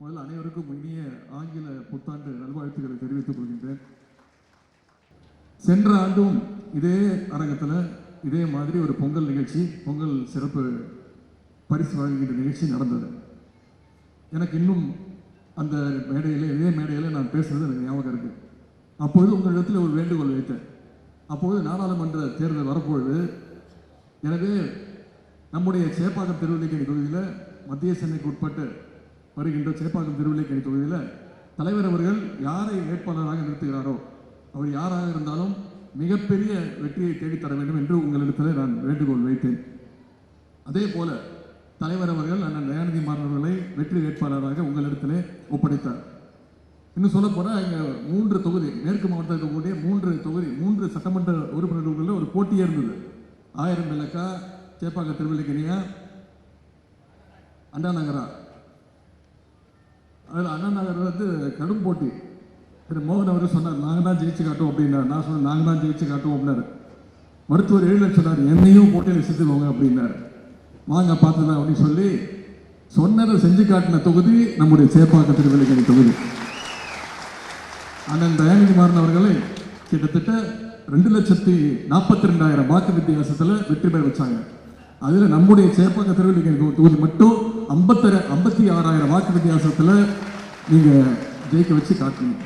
முதல்ல அனைவருக்கும் இனிய ஆங்கில புத்தாண்டு நல்வாழ்த்துக்களை தெரிவித்துக் கொள்கின்றேன். சென்ற ஆண்டும் இதே அரங்கத்தில் இதே மாதிரி ஒரு பொங்கல் நிகழ்ச்சி பொங்கல் சிறப்பு பரிசு வழங்குகின்ற நிகழ்ச்சி நடந்தது. எனக்கு இன்னும் அந்த மேடையில் இதே மேடையில் நான் பேசுறது எனக்கு ஞாபகம் இருக்கு. அப்பொழுது உங்களிடத்தில் ஒரு வேண்டுகோள் வைத்தேன். அப்போது நாடாளுமன்ற தேர்தல் வரப்பொழுது எனவே நம்முடைய சேப்பாக்கம் திருவல்லிக்கணி தொகுதியில் மத்திய சென்னைக்கு உட்பட்டு வருகின்ற சேப்பாக்கம் திருவல்லிக்கணி தொகுதியில் தலைவர் அவர்கள் யாரை வேட்பாளராக நிறுத்துகிறாரோ அவர் யாராக இருந்தாலும் மிகப்பெரிய வெற்றியை தேடித்தர வேண்டும் என்று உங்களிடத்தில் நான் வேண்டுகோள் வைத்தேன். அதே போல தலைவர் அவர்கள் அண்ணன் தயாநிதி மாணவர்களை வெற்றி வேட்பாளராக உங்களிடத்திலே ஒப்படைத்தார். இன்னும் சொல்ல போனால் இங்கே மூன்று தொகுதி மேற்கு மாவட்டத்தில் இருக்கக்கூடிய மூன்று தொகுதி மூன்று சட்டமன்ற உறுப்பினர்களுக்குள்ள ஒரு போட்டியே இருந்தது. ஆயிரம் விளக்கா சேப்பாக்க திருவள்ளிக்கணியா அண்ணா நகரா? அதில் அண்ணா நகர் வந்து கடும் போட்டி. திரு மோகன் அவர் சொன்னார் நாங்கள் தான் ஜெயிச்சு காட்டுவோம் அப்படின்னாரு. நான் சொன்னேன் நாங்கள் தான் ஜெயிச்சு காட்டுவோம் அப்படின்னாரு. மருத்துவர் எழுதி சொன்னார் என்னையும் போட்டியில் சேர்த்துக்கோங்க அப்படின்னாரு. வாங்க பார்த்துதான் அப்படின்னு சொல்லி சொன்னதை செஞ்சு காட்டின தொகுதி நம்முடைய சேப்பாக்க திருவல்லிக்கணி தொகுதி. அண்ணன் தயாநிதிமாறன் அவர்களை கிட்டத்தட்ட ரெண்டு லட்சத்தி நாற்பத்தி ரெண்டாயிரம் வாக்கு வித்தியாசத்தில் வெற்றி பெற வச்சாங்க. அதில் நம்முடைய சேப்பாக்க திருவல்லிக்கணி தொகுதி மட்டும் ஐம்பத்தர ஐம்பத்தி ஆறாயிரம் வாக்கு வித்தியாசத்தில் நீங்கள் ஜெயிக்க வச்சு காட்டணும்.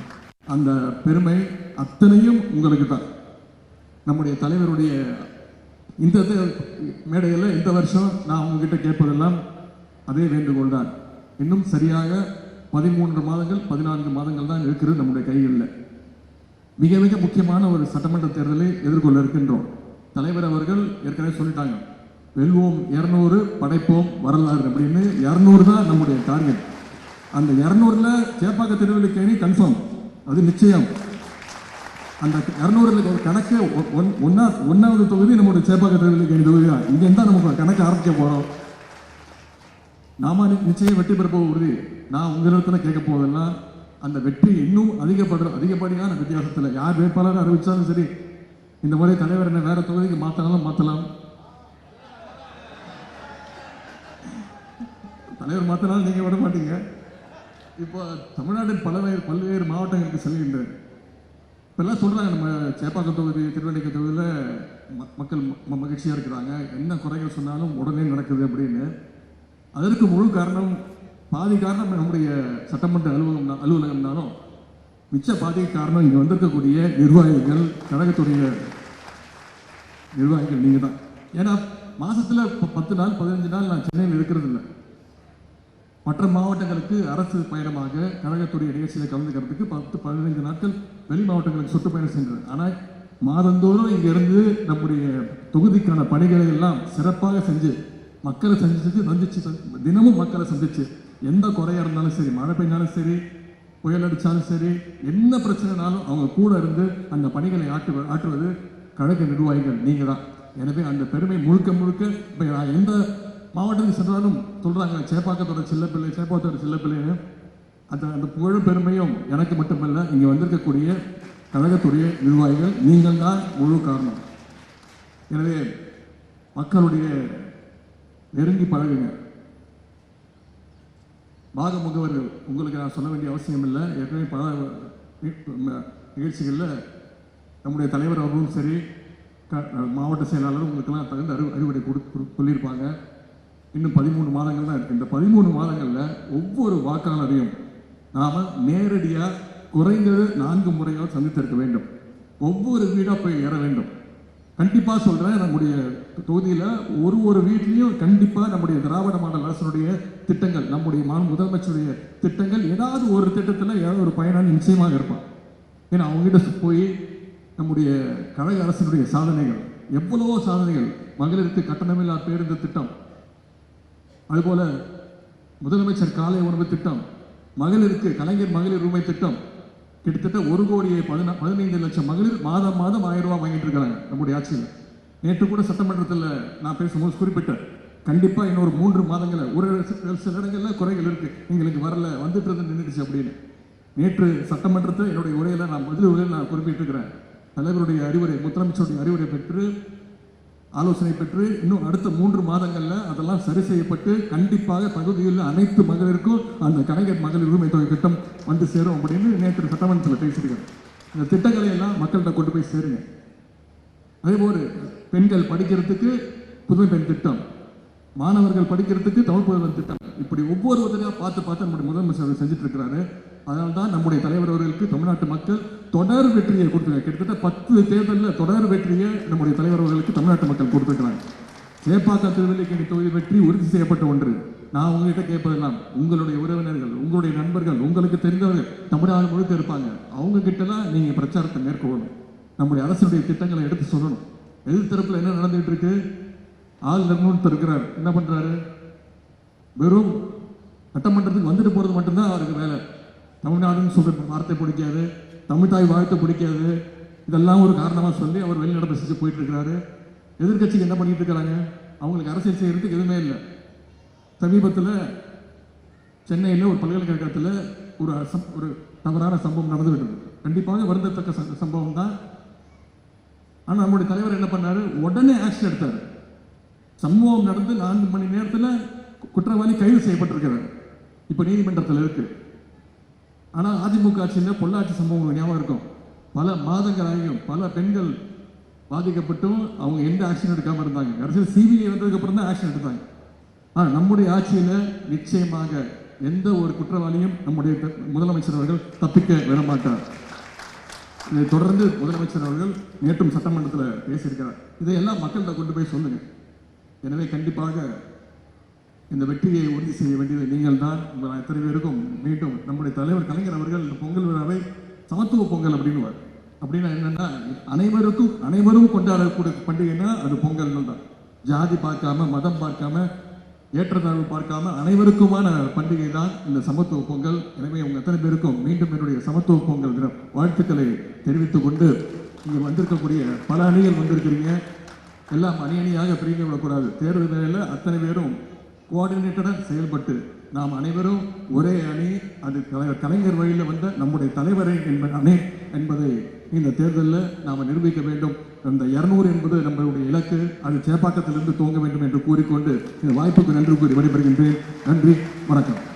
அந்த பெருமை அத்தனையும் உங்களுக்கு தான். நம்முடைய தலைவருடைய இந்த மேடையில் இந்த வருஷம் நான் உங்ககிட்ட கேட்பதெல்லாம் அதே வேண்டுகோள் தான். இன்னும் சரியாக பதிமூன்று மாதங்கள் பதினான்கு மாதங்கள் தான் இருக்கிறது நம்முடைய கைகளில். மிக மிக முக்கியமான ஒரு சட்டமன்ற தேர்தலை எதிர்கொள்ள இருக்கின்றோம். தலைவர் அவர்கள் ஏற்கனவே சொல்லிட்டாங்க. வெல்வோம் இரநூறு படைப்போம் வரலாறு அப்படின்னு இரநூறு தான் நம்முடைய டார்கெட் அந்த இரநூறுல சேப்பாக்க திருவள்ளிக்கேணி கன்ஃபார்ம் அது நிச்சயம். அந்த இரநூறுல கணக்கு ஒ- ஒன்- ஒன்னா ஒன்னாவது தொகுதி நம்முடைய சேப்பாக்க திருவள்ளிக்கேணி தொகுதி தான் இங்கே தான் நமக்கு கணக்கு ஆரம்பிக்க போகிறோம் நாம நிச்சயம் வெற்றி பெற போக உறுதி. நான் உங்களிடத்துல கேட்க போவதெல்லாம் அந்த வெற்றி இன்னும் அதிகப்படுற அதிகப்படியான வித்தியாசத்தில் யார் வேட்பாளர் அறிவிச்சாலும் சரி இந்த முறை தலைவர் என்ன வேற தொகுதிக்கு மாற்றினாலும் மாற்றலாம் தலைவர் நாள் நீங்கள் விட மாட்டீங்க. இப்போ தமிழ்நாட்டின் பல்வேறு பல்வேறு மாவட்டங்களுக்கு செல்கின்றேன் இப்போல்லாம் சொல்கிறாங்க நம்ம சேப்பாக்கம் தொகுதி திருவள்ளிக்க தொகுதியில் ம- மக்கள் ம- இருக்கிறாங்க. என்ன குறைகள் சொன்னாலும் உடனே நடக்குது அப்படின்னு. அதற்கு முழு காரணம் பாதி காரணம் நம்முடைய சட்டமன்ற அலுவலகம் அலுவலகம்னாலும் மிச்ச பாதி காரணம் இங்கே வந்திருக்கக்கூடிய நிர்வாகிகள் கழகத்துடைய நிர்வாகிகள் நீங்கள் தான் ஏன்னா மாதத்தில் பத்து நாள் பதினஞ்சு நாள் நான் சென்னையில் இருக்கிறது இல்லை மற்ற மாவட்டங்களுக்கு அரசு பயணமாக கழகத்துடைய நிகழ்ச்சியில் கலந்துக்கிறதுக்கு பத்து பதினைந்து நாட்கள் வெளி மாவட்டங்களுக்கு சுற்றுப்பயணம் சென்றேன் ஆனால் மாதந்தோறும் இங்கிருந்து நம்முடைய தொகுதிக்கான பணிகளை எல்லாம் சிறப்பாக செஞ்சு மக்களை சந்திச்சு சந்திச்சு தினமும் மக்களை சந்திச்சு எந்த குறையாக இருந்தாலும் சரி மழை பெய்ஞ்சாலும் சரி புயல் அடித்தாலும் சரி என்ன பிரச்சனைனாலும் அவங்க கூட இருந்து அந்த பணிகளை ஆற்று ஆற்றுவது கழக நிர்வாகிகள் நீங்கள் தான் எனவே அந்த பெருமை முழுக்க முழுக்க இப்போ நான் எந்த மாவட்டத்துக்கு சென்றாலும் சொல்றாங்க சேப்பாக்கத்தோட சில்லப்பிள்ளை சேப்பாக்கத்தோட சில்லப்பிள்ளைன்னு அந்த அந்த புகழும் பெருமையும் எனக்கு மட்டுமல்ல இங்கே வந்திருக்கக்கூடிய கழகத்துடைய நிர்வாகிகள் நீங்கள் தான் முழு காரணம். எனவே மக்களுடைய நெருங்கி பழகுங்க. பாக முகவர்கள் உங்களுக்கு நான் சொல்ல வேண்டிய அவசியம் இல்லை. ஏற்கனவே பல நிகழ்ச்சிகளில் நம்முடைய தலைவர் அவர்களும் சரி மாவட்ட செயலாளரும் உங்களுக்கெல்லாம் தகுந்த அறிவு அறிவுரை கொடு சொல்லியிருப்பாங்க. இன்னும் பதிமூணு மாதங்கள் தான் இருக்கு. இந்த பதிமூணு மாதங்களில் ஒவ்வொரு வாக்காளரையும் நாம் நேரடியாக குறைந்தது நான்கு முறையால் சந்தித்திருக்க வேண்டும். ஒவ்வொரு வீடாக போய் ஏற வேண்டும். கண்டிப்பாக சொல்கிறேன் நம்முடைய தொகுதியில் ஒரு ஒரு வீட்லேயும் கண்டிப்பாக நம்முடைய திராவிட மாடல் அரசனுடைய திட்டங்கள் நம்முடைய மா- முதலமைச்சருடைய திட்டங்கள் ஏதாவது ஒரு திட்டத்தில் ஏதாவது ஒரு பயனாளி நிச்சயமாக இருப்பான். ஏன்னா அவங்ககிட்ட போய் நம்முடைய கழக அரசினுடைய சாதனைகள் எவ்வளவோ சாதனைகள் மகளிருக்கு கட்டணமில்லா பேருந்து திட்டம் அதுபோல முதலமைச்சர் காலை உணவு திட்டம் மகளிருக்கு கலைஞர் மகளிர் உரிமை திட்டம் கிட்டத்தட்ட ஒரு கோடியே பதினா பதினைந்து லட்சம் மகளிர் மாதம் மாதம் ஆயிரம் ரூபாய் வாங்கிட்டு இருக்காங்க நம்முடைய ஆட்சியில். நேற்று கூட சட்டமன்றத்தில் நான் பேசும்போது குறிப்பிட்டேன். கண்டிப்பாக இன்னொரு மூன்று மாதங்களில் ஒரு சில சில குறைகள் இருக்கு. எங்களுக்கு வரல வந்துட்டு இருந்து நின்றுச்சு அப்படின்னு. நேற்று சட்டமன்றத்தை என்னுடைய உரையில நான் பதில் உரையில் நான் குறிப்பிட்டிருக்கிறேன். தலைவருடைய அறிவுரை முதலமைச்சருடைய அறிவுரை பெற்று ஆலோசனை பெற்று இன்னும் அடுத்த மூன்று மாதங்களில் அதெல்லாம் சரி செய்யப்பட்டு கண்டிப்பாக பகுதியில் அனைத்து மகளிருக்கும் அந்த கலைஞர் மகளிர் உரிமை தொகை திட்டம் வந்து சேரும் அப்படின்னு நேற்று சட்டமன்றத்தில் பேசியிருக்காரு இந்த திட்டங்களை எல்லாம் மக்கள்கிட்ட கொண்டு போய் சேருங்க. அதேபோல் பெண்கள் படிக்கிறதுக்கு புதுமை பெண் திட்டம் மாணவர்கள் படிக்கிறதுக்கு தமிழ் புதல்வன் திட்டம் இப்படி ஒவ்வொரு உதவியாக பார்த்து பார்த்து நம்முடைய முதலமைச்சர் அவர் செஞ்சுட்டு இருக்கிறாரு. அதனால் தான் நம்முடைய தலைவர் அவர்களுக்கு தமிழ்நாட்டு மக்கள் தொடர் வெற்றியை கொடுத்துருக்காங்க. கிட்டத்தட்ட பத்து தேர்தலில் தொடர் வெற்றியை நம்முடைய தலைவர் அவர்களுக்கு தமிழ்நாட்டு மக்கள் கொடுத்துருக்கிறாங்க. சேப்பாக்கம் திருவல்லிக்கேணி தொகுதி வெற்றி உறுதி செய்யப்பட்ட ஒன்று. நான் உங்ககிட்ட கேட்பதெல்லாம் உங்களுடைய உறவினர்கள் உங்களுடைய நண்பர்கள் உங்களுக்கு தெரிந்தவர்கள் தமிழ்நாடு முழுக்க இருப்பாங்க. அவங்க கிட்டலாம் நீங்கள் பிரச்சாரத்தை மேற்கொள்ளணும். நம்முடைய அரசுடைய திட்டங்களை எடுத்து சொல்லணும். எதிர்த்தரப்பில் என்ன நடந்துகிட்டு இருக்கு ஆள் நிர்ணயம் இருக்கிறார். என்ன பண்ணுறாரு வெறும் சட்டமன்றத்துக்கு வந்துட்டு போகிறது மட்டும்தான் அவருக்கு வேலை. தமிழ்நாடுன்னு சொல்கிற வார்த்தை பிடிக்காது தமிழ் தாய் வாழ்த்து பிடிக்காது. இதெல்லாம் ஒரு காரணமாக சொல்லி அவர் வெளிநடப்பு செஞ்சு போயிட்டு இருக்கிறாரு எதிர்க்கட்சிக்கு என்ன பண்ணிட்டு இருக்கிறாங்க அவங்களுக்கு அரசியல் செய்கிறதுக்கு எதுவுமே இல்லை. சமீபத்தில் சென்னையில் ஒரு பல்கலைக்கழகத்தில் ஒரு அசம் ஒரு தவறான சம்பவம் நடந்து விட்டது. கண்டிப்பாக வருந்தத்தக்க ச- சம்பவம் தான். ஆனால் நம்முடைய தலைவர் என்ன பண்ணாரு? உடனே ஆக்ஷன் எடுத்தார். சம்பவம் நடந்து நான்கு மணி நேரத்தில் குற்றவாளி கைது செய்யப்பட்டிருக்கிறார். இப்போ நீதிமன்றத்தில் இருக்குது ஆனால் அதிமுக ஆட்சியில் பொள்ளாச்சி சம்பவம் ஞாபகம் இருக்கும். பல மாதங்களாகியும் பல பெண்கள் பாதிக்கப்பட்டும் அவங்க எந்த ஆக்ஷன் எடுக்காமல் இருந்தாங்க. கடைசியில் சிபிஐ வந்ததுக்கு அப்புறம் தான் ஆக்ஷன் எடுத்தாங்க. ஆனால் நம்முடைய ஆட்சியில் நிச்சயமாக எந்த ஒரு குற்றவாளியும் நம்முடைய முதலமைச்சர் அவர்கள் தப்பிக்க விட மாட்டார். இதை தொடர்ந்து முதலமைச்சர் அவர்கள் நேற்றும் சட்டமன்றத்தில் பேசியிருக்கிறார். இதையெல்லாம் மக்கள்கிட்ட கொண்டு போய் சொல்லுங்க. எனவே கண்டிப்பாக இந்த வெற்றியை உறுதி செய்ய வேண்டியது நீங்கள் தான் உங்கள் அத்தனை பேருக்கும் மீண்டும் நம்முடைய தலைவர் கலைஞர் அவர்கள் இந்த பொங்கல் விழாவை சமத்துவ பொங்கல் அப்படின்வார் அப்படின்னா என்னன்னா அனைவருக்கும் அனைவரும் கொண்டாடக்கூடிய பண்டிகைன்னா அது பொங்கல் தான். ஜாதி பார்க்காம மதம் பார்க்காம ஏற்றத்தாழ்வு பார்க்காம அனைவருக்குமான பண்டிகை தான் இந்த சமத்துவ பொங்கல். எனவே உங்க அத்தனை பேருக்கும் மீண்டும் என்னுடைய சமத்துவ பொங்கல் தினம் வாழ்த்துக்களை தெரிவித்துக் கொண்டு இங்க வந்திருக்கக்கூடிய பல அணிகள் வந்திருக்கிறீங்க. எல்லாம் அணி அணியாக பிரிந்து விடக்கூடாது. தேர்வு வேலையில் அத்தனை பேரும் கோஆர்டினேட்டடாக செயல்பட்டு நாம் அனைவரும் ஒரே அணி அது கலை- கலைஞர் வழியில் வந்த நம்முடைய தலைவரை என்ப அணி என்பதை இந்த தேர்தலில் நாம் நிரூபிக்க வேண்டும். அந்த இரநூறு என்பது நம்மளுடைய இலக்கு. அது சேப்பாக்கத்திலிருந்து துவங்க வேண்டும் என்று கூறிக்கொண்டு இந்த வாய்ப்புக்கு நன்றி கூறி விடைபெறுகின்றேன். நன்றி வணக்கம்.